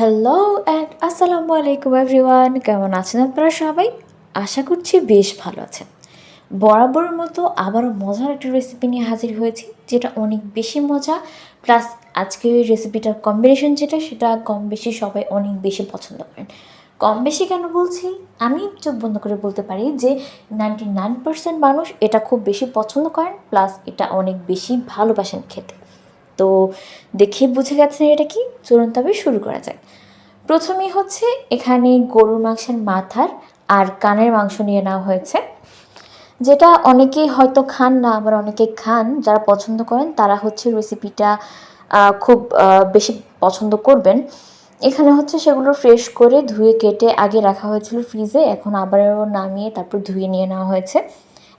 Hello and আসসালামু আলাইকুম everyone কেমন আছেন আপনারা সবাই? আশা করছি বেশ ভালো আছেন। বরাবরের মতো আবারও মজার একটা রেসিপি নিয়ে হাজির হয়েছি, যেটা অনেক বেশি মজা। প্লাস আজকের এই রেসিপিটার কম্বিনেশন যেটা, সেটা কম বেশি সবাই অনেক বেশি পছন্দ করেন। কম বেশি কেন বলছি? আমি চোখ বন্ধ করে বলতে পারি যে নাইনটি নাইন পার্সেন্ট মানুষ এটা খুব বেশি পছন্দ করেন প্লাস এটা অনেক বেশি ভালোবাসেন খেতে। তো দেখে বুঝে গেছেন এটা কি? চলুন তবে শুরু করা যায় প্রথমেই হচ্ছে এখানে গরুর মাংসের মাথার আর কানের মাংস নিয়ে নেওয়া হয়েছে। যেটা অনেকেই হয়তো খান না, আবার অনেকে খান, যারা পছন্দ করেন তারা হচ্ছে রেসিপিটা খুব বেশি পছন্দ করবেন। এখানে হচ্ছে সেগুলো ফ্রেশ করে ধুয়ে কেটে আগে রাখা হয়েছিল ফ্রিজে এখন আবারও নামিয়ে তারপর ধুয়ে নিয়ে নেওয়া হয়েছে।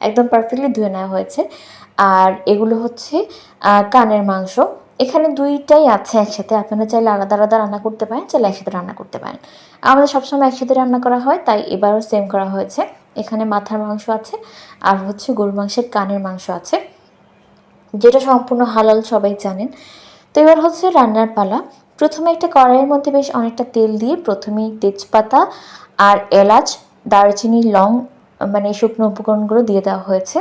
একদম পারফেক্টলি ধুয়ে নেওয়া হয়েছে। আর এগুলো হচ্ছে কানের মাংস। এখানে দুইটাই আছে একসাথে, আপনারা চাইলে আলাদা আলাদা রান্না করতে পারেন, চাইলে একসাথে রান্না করতে পারেন। আমাদের সবসময় একসাথে রান্না করা হয়, তাই এবারও সেম করা হয়েছে। এখানে মাথার মাংস আছে, আর হচ্ছে গরু মাংসের কানের মাংস আছে। যেটা সম্পূর্ণ হালাল, সবাই জানেন। তো এবার হচ্ছে রান্নার পালা। প্রথমে একটা কড়াইয়ের মধ্যে বেশ অনেকটা তেল দিয়ে প্রথমেই তেজপাতা আর এলাচ, দারচিনি, লং মানে শুকনো উপকরণগুলো দিয়ে দেওয়া হয়েছে।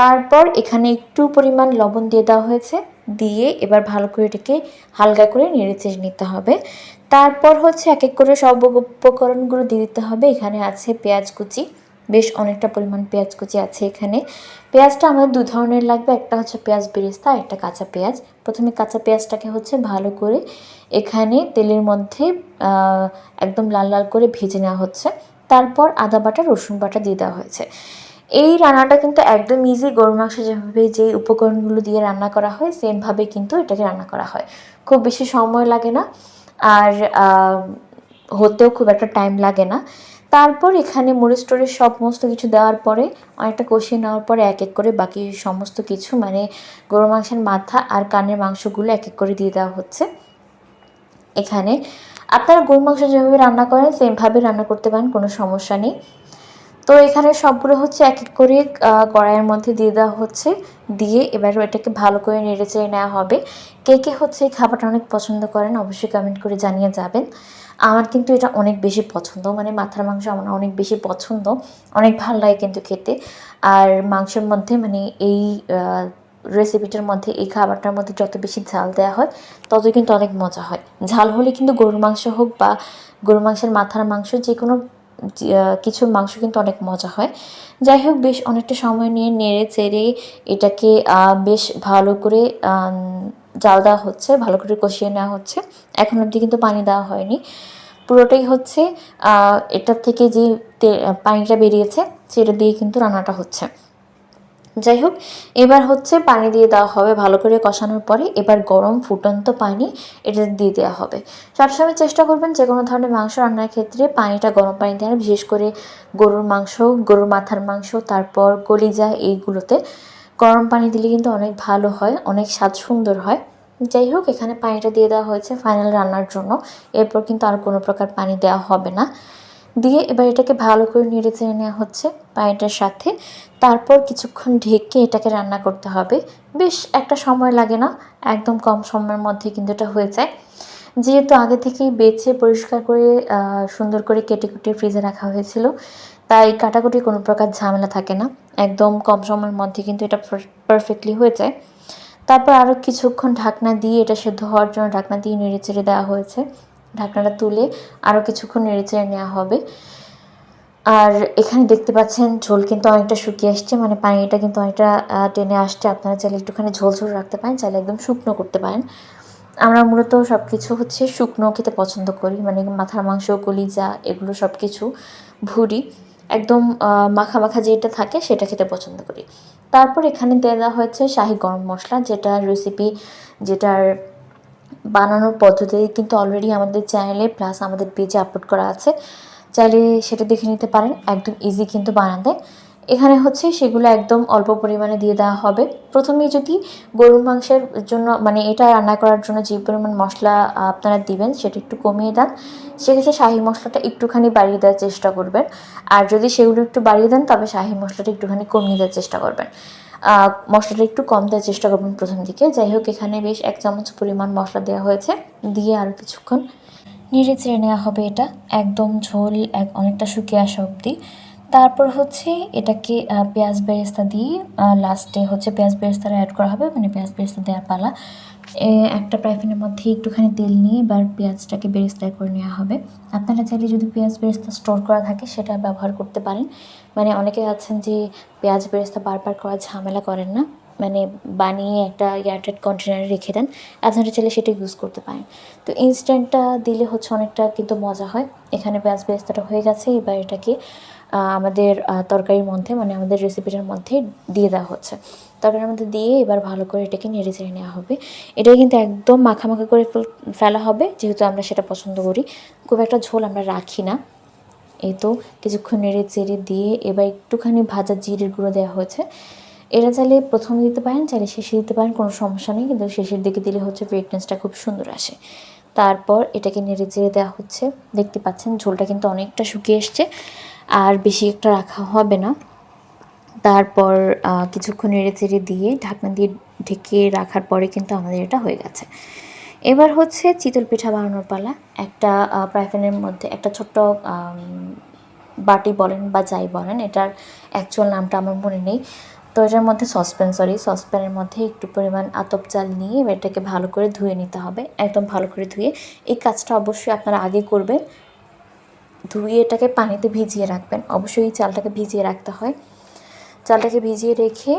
তারপর এখানে একটু পরিমাণ লবণ দিয়ে দেওয়া হয়েছে। দিয়ে এবার ভালো করে এটাকে হালকা করে নেড়ে চেড়ে নিতে হবে। তারপর হচ্ছে এক এক করে সব উপকরণগুলো দিয়ে দিতে হবে। এখানে আছে পেঁয়াজ কুচি। বেশ অনেকটা পরিমাণ পেঁয়াজ কুচি আছে এখানে। পেঁয়াজটা আমাদের দু ধরনের লাগবে। একটা হচ্ছে পেঁয়াজ বেরেস্তা একটা কাঁচা পেঁয়াজ। প্রথমে কাঁচা পেঁয়াজটাকে হচ্ছে ভালো করে এখানে তেলের মধ্যে একদম লাল লাল করে ভেজে নেওয়া হচ্ছে। তারপর আদা বাটা, রসুন বাটা দিয়ে দেওয়া হয়েছে। এই রান্নাটা কিন্তু একদম ইজি গরু মাংস যেভাবে যে উপকরণগুলো দিয়ে রান্না করা হয়, সেমভাবে কিন্তু এটাকে রান্না করা হয়। খুব বেশি সময় লাগে না আর হতেও খুব একটা টাইম লাগে না। তারপর এখানে মরিচ টরিচ সমস্ত কিছু দেওয়ার পরে, অনেকটা কষিয়ে নেওয়ার পরে এক এক করে বাকি সমস্ত কিছু মানে গরু মাংসের মাথা আর কানের মাংসগুলো এক এক করে দিয়ে দেওয়া হচ্ছে। এখানে আপনারা গরু মাংস যেভাবে রান্না করেন, সেমভাবে রান্না করতে পারেন, কোনো সমস্যা নেই। তো এখানে সবগুলো হচ্ছে এক এক করে কড়াইয়ের মধ্যে দিয়ে দেওয়া হচ্ছে। দিয়ে এবার এটাকে ভালো করে নেড়ে চেড়ে নেওয়া হবে। কে কে হচ্ছে এই খাবারটা অনেক পছন্দ করেন অবশ্যই কমেন্ট করে জানিয়ে যাবেন। আমার কিন্তু এটা অনেক বেশি পছন্দ মানে মাথার মাংস আমার অনেক বেশি পছন্দ। অনেক ভালো লাগে কিন্তু খেতে। আর মাংসের মধ্যে মানে এই রেসিপিটার মধ্যে, এই খাবারটার মধ্যে যত বেশি ঝাল দেওয়া হয় তত কিন্তু অনেক মজা হয়। ঝাল হলে কিন্তু গরুর মাংস হোক বা গরুর মাংসের মাথার মাংস যে কোনো কিছুর মাংস কিন্তু অনেক মজা হয়। যাই হোক বেশ অনেকটা সময় নিয়ে নেড়ে চেড়ে এটাকে বেশ ভালো করে জাল দেওয়া হচ্ছে, ভালো করে কষিয়ে নেওয়া হচ্ছে। এখন অবধি কিন্তু পানি দেওয়া হয়নি। পুরোটাই হচ্ছে এটার থেকে যে পানিটা বেরিয়েছে, সেটা দিয়ে কিন্তু রান্নাটা হচ্ছে। যাই হোক এবার হচ্ছে পানি দিয়ে দেওয়া হবে ভালো করে কষানোর পরে। এবার গরম ফুটন্ত পানি এটা দিয়ে দেওয়া হবে। সবসময় চেষ্টা করবেন যে কোনো ধরনের মাংস রান্নার ক্ষেত্রে পানিটা গরম পানি দেওয়ার বিশেষ করে গরুর মাংস, গরুর মাথার মাংস, তারপর কলিজা এইগুলোতে। গরম পানি দিলে কিন্তু অনেক ভালো হয়, অনেক স্বাদ সুন্দর হয়। যাই হোক এখানে পানিটা দিয়ে দেওয়া হয়েছে ফাইনাল রান্নার জন্য। এরপর কিন্তু আর কোনো প্রকার পানি দেওয়া হবে না। দিয়ে এবার এটাকে ভালো করে নেড়ে চেড়ে নেওয়া হচ্ছে পায়েটার সাথে। তারপর কিছুক্ষণ ঢেকে এটাকে রান্না করতে হবে। বেশ একটা সময় লাগে না, একদম কম সময়ের মধ্যে কিন্তু এটা হয়ে যায়। যেহেতু আগে থেকেই বেছে পরিষ্কার করে সুন্দর করে কেটে কুটে ফ্রিজে রাখা হয়েছিল, তাই কাটাকুটি কোনো প্রকার ঝামেলা থাকে না। একদম কম সময়ের মধ্যে কিন্তু এটা পারফেক্টলি হয়ে যায়। তারপর আরও কিছুক্ষণ ঢাকনা দিয়ে এটা সেদ্ধ হওয়ার জন্য ঢাকনা দিয়ে নেড়ে চেড়ে দেওয়া হয়েছে। ঢাকনাটা তুলে আরও কিছুক্ষণ নেড়ে চেড়ে নেওয়া হবে। আর এখানে দেখতে পাচ্ছেন ঝোল কিন্তু অনেকটা শুকিয়ে আসছে মানে পানিটা কিন্তু অনেকটা টেনে আসছে। আপনারা চাইলে একটুখানি ঝোল ঝোল রাখতে পারেন, চাইলে একদম শুকনো করতে পারেন। আমরা মূলত সব কিছু হচ্ছে শুকনো খেতে পছন্দ করি মানে মাথার মাংস, কলিজা, এগুলো সব কিছু ভুড়ি একদম মাখা মাখা যেটা থাকে সেটা খেতে পছন্দ করি। তারপর এখানে দেওয়া হয়েছে শাহি গরম মশলা যেটা রেসিপি যেটার বানানোর পদ্ধতি কিন্তু অলরেডি আমাদের চ্যানেলে প্লাস আমাদের পেজে আপলোড করা আছে। চাইলে সেটা দেখে নিতে পারেন, একদম ইজি কিন্তু বানাতে। এখানে হচ্ছে সেগুলো একদম অল্প পরিমাণে দিয়ে দেওয়া হবে। প্রথমেই যদি গরুর মাংসের জন্য মানে এটা রান্না করার জন্য যে পরিমাণ মশলা আপনারা দিবেন সেটা একটু কমিয়ে দেন। সেক্ষেত্রে শাহি মশলাটা একটুখানি বাড়িয়ে দেওয়ার চেষ্টা করবেন। আর যদি সেগুলো একটু বাড়িয়ে দেন, তবে শাহি মশলাটা একটুখানি কমিয়ে দেওয়ার চেষ্টা করবেন। মশলাটা একটু কম দেওয়ার চেষ্টা করবেন প্রথম দিকে। যাই হোক, এখানে বেশ এক চামচ পরিমাণ মশলা দেওয়া হয়েছে। দিয়ে আরও কিছুক্ষণ নেড়ে চেড়ে নেওয়া হবে এটা। একদম ঝোল, এক অনেকটা শুকিয়ে আসা অবধি। তারপর হচ্ছে এটাকে পেঁয়াজ বেরেস্তা দিয়ে লাস্টে হচ্ছে পেঁয়াজ বেরেস্তাটা অ্যাড করা হবে মানে পেঁয়াজ বেরেস্তা দেওয়ার পালা। একটা প্রাইফেনের মধ্যে একটুখানি তেল নিয়ে এবার পেঁয়াজটাকে বেরেস্তায় করে নেওয়া হবে। আপনারা চাইলে যদি পেঁয়াজ বেরেস্তা স্টোর করা থাকে, সেটা ব্যবহার করতে পারেন। মানে অনেকে আছেন যে পেঁয়াজ বেরেস্তা বারবার করা ঝামেলা করেন না। মানে বানিয়ে একটা এয়ারটাইট কন্টেনারে রেখে দেন। আপনারা চাইলে সেটা ইউজ করতে পারেন। তো ইনস্ট্যান্টটা দিলে হচ্ছে অনেকটা কিন্তু মজা হয়। এখানে পেঁয়াজ বেরেস্তাটা হয়ে গেছে। এবার এটাকে আমাদের তরকারির মধ্যে মানে আমাদের রেসিপিটার মধ্যে দিয়ে দেওয়া হচ্ছে। তরকারির মধ্যে দিয়ে এবার ভালো করে এটাকে নেড়ে চেড়ে নেওয়া হবে। এটা কিন্তু একদম মাখামাখা করে ফেলা হবে। যেহেতু আমরা সেটা পছন্দ করি। খুব একটা ঝোল আমরা রাখি না। এই তো কিছুক্ষণ নেড়ে চেড়ে দিয়ে এবার একটুখানি ভাজা জিরের গুঁড়ো দেওয়া হয়েছে। এটা চাইলে প্রথমে দিতে পারেন, চাইলে শেষে দিতে পারেন, কোনো সমস্যা নেই। কিন্তু শেষের দিকে দিলে হচ্ছে ফ্রেগনেসটা খুব সুন্দর আসে। তারপর এটাকে নেড়ে চেড়ে দেওয়া হচ্ছে। দেখতে পাচ্ছেন ঝোলটা কিন্তু অনেকটা শুকিয়ে এসছে। আর বেশি একটা রাখা হবে না। তারপর কিছুক্ষণ নেড়ে চেড়ে দিয়ে ঢাকনা দিয়ে ঢেকে রাখার পরে কিন্তু আমাদের এটা হয়ে গেছে। এবার হচ্ছে চিতল পিঠা বানানোর পালা। একটা প্রাইফেনের মধ্যে একটা ছোট্ট বাটি বলেন বা যাই বলেন, এটার অ্যাকচুয়াল নামটা আমার মনে নেই। তো এটার মধ্যে সসপ্যান সরি সসপ্যানের মধ্যে একটু পরিমাণ আতপ চাল নিয়ে এটাকে ভালো করে ধুয়ে নিতে হবে, একদম ভালো করে ধুয়ে। এই কাজটা অবশ্যই আপনারা আগে করবেন। ধুয়ে এটাকে পানিতে ভিজিয়ে রাখবেন। অবশ্যই চালটাকে ভিজিয়ে রাখতে হয়। চালটাকে ভিজিয়ে রেখে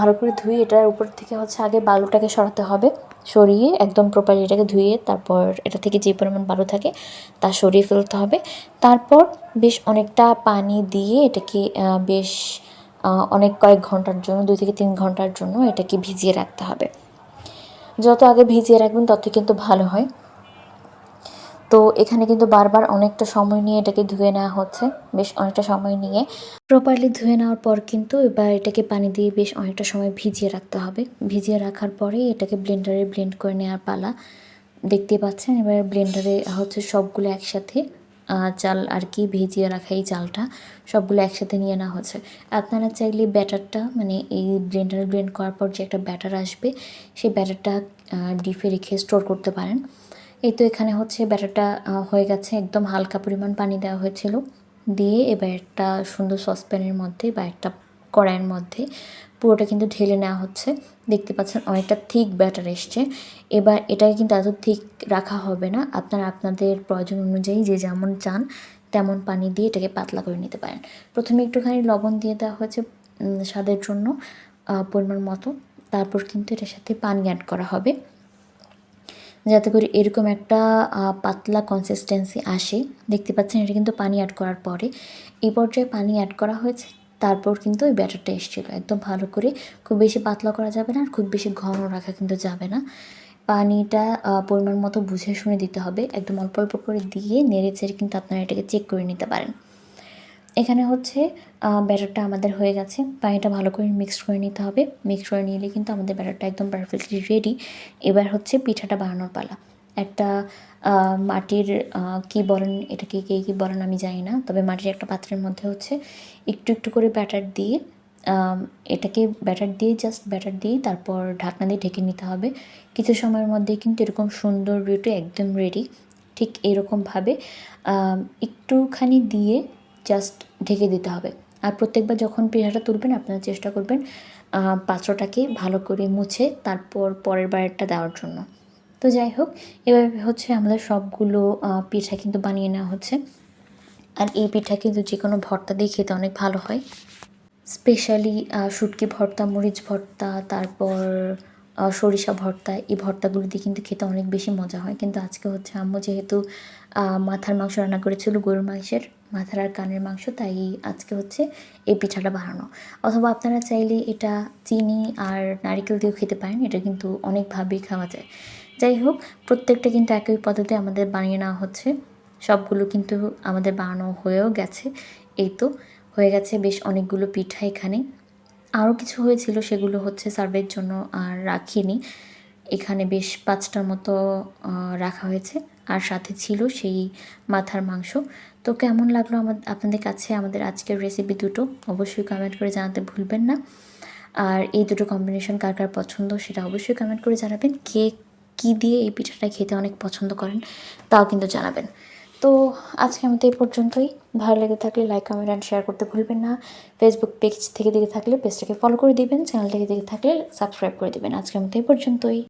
ভালো করে ধুয়ে এটার উপর থেকে হচ্ছে আগে বালুটাকে সরাতে হবে। সরিয়ে একদম প্রপারলি এটাকে ধুয়ে তারপর এটা থেকে যে পরিমাণ বালু থাকে তা সরিয়ে ফেলতে হবে। তারপর বেশ অনেকটা পানি দিয়ে এটাকে বেশ অনেক কয়েক ঘণ্টার জন্য, দুই থেকে তিন ঘণ্টার জন্য এটাকে ভিজিয়ে রাখতে হবে। যত আগে ভিজিয়ে রাখবেন তত কিন্তু ভালো হয়। তো এখানে কিন্তু বারবার অনেকটা সময় নিয়ে এটাকে ধুয়ে নেওয়া হচ্ছে, বেশ অনেকটা সময় নিয়ে। প্রপারলি ধুয়ে নেওয়ার পর কিন্তু এবার এটাকে পানি দিয়ে বেশ অনেকটা সময় ভিজিয়ে রাখতে হবে। ভিজিয়ে রাখার পরে এটাকে ব্লেন্ডারে ব্লেন্ড করে নেওয়ার পালা দেখতেই পাচ্ছেন। এবার ব্লেন্ডারে হচ্ছে সবগুলো একসাথে চাল আর কি ভিজিয়ে রাখা এই চালটা, সবগুলো একসাথে নিয়ে নেওয়া হচ্ছে। আপনারা চাইলে ব্যাটারটা মানে এই ব্লেন্ডার ব্লেন্ড করার পর যে একটা ব্যাটার আসবে, সেই ব্যাটারটা ডিপে রেখে স্টোর করতে পারেন। এই তো এখানে হচ্ছে ব্যাটারটা হয়ে গেছে, একদম হালকা পরিমাণ পানি দেওয়া হয়েছিল। দিয়ে এবার একটা সুন্দর সসপ্যানের মধ্যে বা একটা কড়াইয়ের মধ্যে। পুরোটা কিন্তু ঢেলে নেওয়া হচ্ছে। দেখতে পাচ্ছেন অনেকটা থিক ব্যাটার এসছে। এবার এটাকে কিন্তু এত থিক রাখা হবে না। আপনারা আপনাদের প্রয়োজন অনুযায়ী যে যেমন চান তেমন পানি দিয়ে এটাকে পাতলা করে নিতে পারেন। প্রথমে একটুখানি লবণ দিয়ে দেওয়া হয়েছে স্বাদের জন্য পরিমাণ মতো। তারপর কিন্তু এটার সাথে পানি অ্যাড করা হবে। যাতে করে এরকম একটা পাতলা কনসিস্টেন্সি আসে। দেখতে পাচ্ছেন এটা কিন্তু পানি অ্যাড করার পরে। এই পর্যায়ে পানি অ্যাড করা হয়েছে। তারপর কিন্তু ওই ব্যাটারটা এসেছিল। একদম ভালো করে খুব বেশি পাতলা করা যাবে না আর খুব বেশি ঘন রাখা কিন্তু যাবে না। পানিটা পরিমাণ মতো বুঝে শুনে দিতে হবে। একদম অল্প অল্প করে দিয়ে নেড়ে চেড়ে কিন্তু আপনারা এটাকে চেক করে নিতে পারেন। এখানে হচ্ছে ব্যাটারটা আমাদের হয়ে গেছে। পানিটা ভালো করে মিক্স করে নিতে হবে। মিক্স করে নিলে কিন্তু আমাদের ব্যাটারটা একদম পারফেক্টলি রেডি এবার হচ্ছে পিঠাটা বানানোর পালা। একটা মাটির কি বলেন, এটাকে কে কী বলেন আমি জানি না, তবে মাটির একটা পাত্রের মধ্যে হচ্ছে একটু একটু করে ব্যাটার দিয়ে এটাকে ব্যাটার দিয়ে জাস্ট ব্যাটার দিয়ে তারপর ঢাকনা দিয়ে ঢেকে নিতে হবে। কিছু সময়ের মধ্যে কিন্তু এরকম সুন্দর রুটি একদম রেডি ঠিক এরকমভাবে একটুখানি দিয়ে জাস্ট ঢেকে দিতে হবে। আর প্রত্যেকবার যখন পিঠাটা তুলবেন, আপনারা চেষ্টা করবেন পাত্রটাকে ভালো করে মুছে তারপর পরের বারেরটা দেওয়ার জন্য। তো যাই হোক এভাবে হচ্ছে আমাদের সবগুলো পিঠা কিন্তু বানিয়ে নেওয়া হচ্ছে। আর এই পিঠা কিন্তু যে কোনো ভর্তা দিয়ে খেতে অনেক ভালো হয়। স্পেশালি শুটকি ভর্তা, মরিচ ভর্তা, তারপর সরিষা ভর্তা, এই ভর্তাগুলো দিয়ে কিন্তু খেতে অনেক বেশি মজা হয়। কিন্তু আজকে হচ্ছে আম্মু যেহেতু মাথার মাংস রান্না করেছিল গরুর মাংসের, মাথার আর কানের মাংস, তাই আজকে হচ্ছে এই পিঠাটা বানানো। অথবা আপনারা চাইলে এটা চিনি আর নারিকেল দিয়েও খেতে পারেন, এটা কিন্তু অনেকভাবেই খাওয়া যায়। যাই হোক, প্রত্যেকটা কিন্তু একই পদ্ধতি আমাদের বানিয়ে নেওয়া হচ্ছে। সবগুলো কিন্তু আমাদের বানানো হয়েও গেছে। এই তো, হয়ে গেছে বেশ অনেকগুলো পিঠা এখানে। আরও কিছু হয়েছিল, সেগুলো হচ্ছে সার্ভের জন্য আর রাখিনি। এখানে বেশ পাঁচটার মতো রাখা হয়েছে। আর সাথে ছিল সেই মাথার মাংস। তো কেমন লাগল আমার আপনাদের কাছে আমাদের আজকের রেসিপি দুটো? অবশ্যই কমেন্ট করে জানাতে ভুলবেন না। আর এই দুটো কম্বিনেশন কার কার পছন্দ সেটা অবশ্যই কমেন্ট করে জানাবেন। কে কী দিয়ে এই পিঠাটা খেতে অনেক পছন্দ করেন, তাও কিন্তু জানাবেন। তো আজকে আমাদের এই পর্যন্তই। ভালো লেগে থাকলে লাইক কমেন্ট অ্যান্ড শেয়ার করতে ভুলবেন না। ফেসবুক পেজ থেকে দেখে থাকলে পেজটাকে ফলো করে দিবেন। চ্যানেল থেকে দেখে থাকলে সাবস্ক্রাইব করে দিবেন। আজকে আমাদের এই পর্যন্তই।